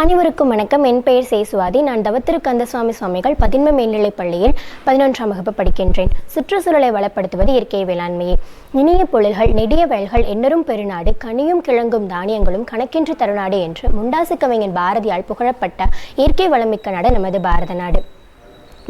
அனைவருக்கும் வணக்கம். என் பெயர் சேசுவாதி. நான் தவத்திரு கந்தசுவாமி சுவாமிகள் பதின்ம மேல்நிலைப் பள்ளியில் பதினொன்றாம் வகுப்பு படிக்கின்றேன். சுற்றுச்சூழலை வளப்படுத்துவது இயற்கை வேளாண்மையே. இனிய பொருள்கள் நெடிய வயல்கள் எண்ணரும் பெருநாடு கனியும் கிழங்கும் தானியங்களும் கணக்கின்றி தருநாடு என்று முண்டாசு கவிஞன் பாரதியால் புகழப்பட்ட இயற்கை வளமிக்க நாடு நமது பாரத நாடு.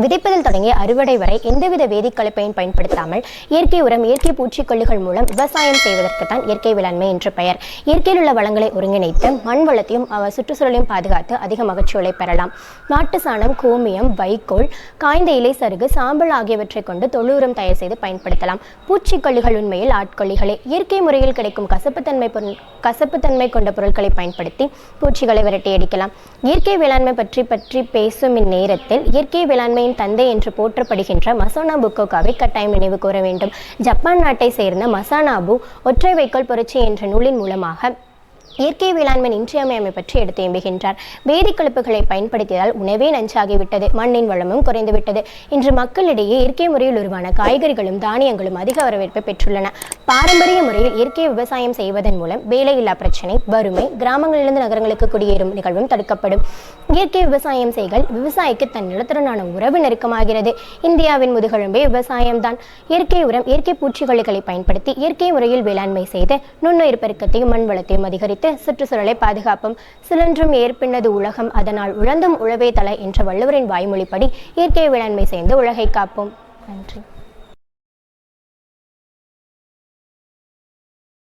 விதைப்பதில் தொடங்கி அறுவடை வரை எந்தவித வேதிக்கலப்பையும் பயன்படுத்தாமல் இயற்கை உரம் இயற்கை பூச்சிக்கொல்லிகள் மூலம் விவசாயம் செய்வதற்கு தான் இயற்கை வேளாண்மை என்று பெயர். இயற்கையில் உள்ள வளங்களை ஒருங்கிணைத்து மண் வளத்தையும் சுற்றுச்சூழலையும் பாதுகாத்து அதிக மகச்சூலை பெறலாம். மாட்டு சாணம் கோமியம் வைக்கோல் காய்ந்த இலை சருகு சாம்பல் ஆகியவற்றை கொண்டு தொழு உரம் தயார் செய்து பயன்படுத்தலாம். பூச்சிக்கொல்லிகள் உண்மையில் ஆட்கொல்லிகளே. இயற்கை முறையில் கிடைக்கும் கசப்புத்தன்மை பொருள் கசப்புத்தன்மை கொண்ட பொருட்களை பயன்படுத்தி பூச்சிகளை விரட்டி அடிக்கலாம் இயற்கை வேளாண்மை பற்றி பற்றி பேசும் இந்நேரத்தில் இயற்கை வேளாண்மை வேளாண்மையின் தந்தை என்று போற்றப்படுகின்ற மசோனா புக்கோகாவை கட்டாயம் நினைவு கூற வேண்டும். ஜப்பான் நாட்டை சேர்ந்த மசானாபு ஒற்றை வைக்கோல் புரட்சி என்ற நூலின் மூலமாக இயற்கை வேளாண்மை இன்றியமையமை பற்றி எடுத்து எம்புகின்றார். வேதி கலப்புகளை பயன்படுத்தியதால் உணவே நஞ்சாகிவிட்டது. மண்ணின் வளமும் குறைந்துவிட்டது. இன்று மக்களிடையே இயற்கை முறையில் உருவான காய்கறிகளும் தானியங்களும் அதிக வரவேற்பை பெற்றுள்ளன. பாரம்பரிய முறையில் இயற்கை விவசாயம் செய்வதன் மூலம் வேலையில்லா பிரச்சனை வறுமை கிராமங்களிலிருந்து நகரங்களுக்கு குடியேறும் நிகழ்வும் தடுக்கப்படும். இயற்கை விவசாயம் செய்கள் விவசாயிக்கு தன் நிலத்துடனான உறவு நெருக்கமாகிறது. இந்தியாவின் முதுகெலும்பே விவசாயம்தான். இயற்கை உரம் இயற்கை பூச்சிக்கொல்லிகளை பயன்படுத்தி இயற்கை முறையில் வேளாண்மை செய்து நுண்ணுயிர் பெருக்கத்தையும் மண் வளத்தையும் அதிகரித்து சுற்றுச்சூழலை பாதுகாப்பும். சிலன்றும் ஏற்பின்னது உலகம். அதனால் உழந்தும் உழவே தலை என்ற வள்ளுவரின் வாய்மொழிப்படி இயற்கை வேளாண்மை செய்து உலகை காப்போம். நன்றி.